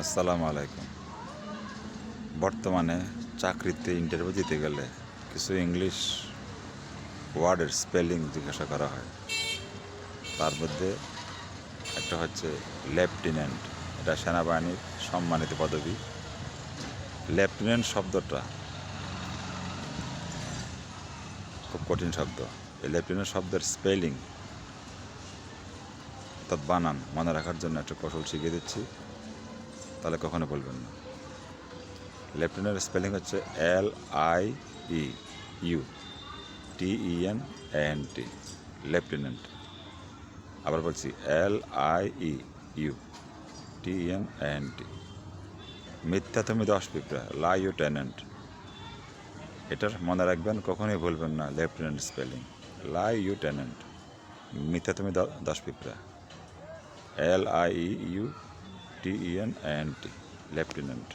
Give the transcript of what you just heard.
আসসালামু আলাইকুম। বর্তমানে চাকরিতে ইন্টারভিউ দিতে গেলে কিছু ইংলিশ ওয়ার্ডের স্পেলিং জিজ্ঞাসা করা হয়। তার মধ্যে একটা হচ্ছে লেফটেন্যান্ট, এটা সেনাবাহিনীর সম্মানিত পদবি। লেফটেন্যান্ট শব্দটা খুব কঠিন শব্দ। এই লেফটেন্যান্ট শব্দের স্পেলিং অর্থাৎ বানান মনে রাখার জন্য একটা কৌশল শিখিয়ে দিচ্ছি। তাহলে কখনো বলবেন না। লেফটেন্যান্ট স্পেলিং হচ্ছে L I E U T E N N T lieutenant. আবার বলছি L I E U T N N T মিথ্যা তুমি দশ পিঁপড়া লাই ইউ টেনেন্ট এটার মনে রাখবেন, কখনোই বলবেন না lieutenant spelling. Lie you tenant মিথ্যা তুমি দশ পিঁপড়া। L I E U T E N N T lieutenant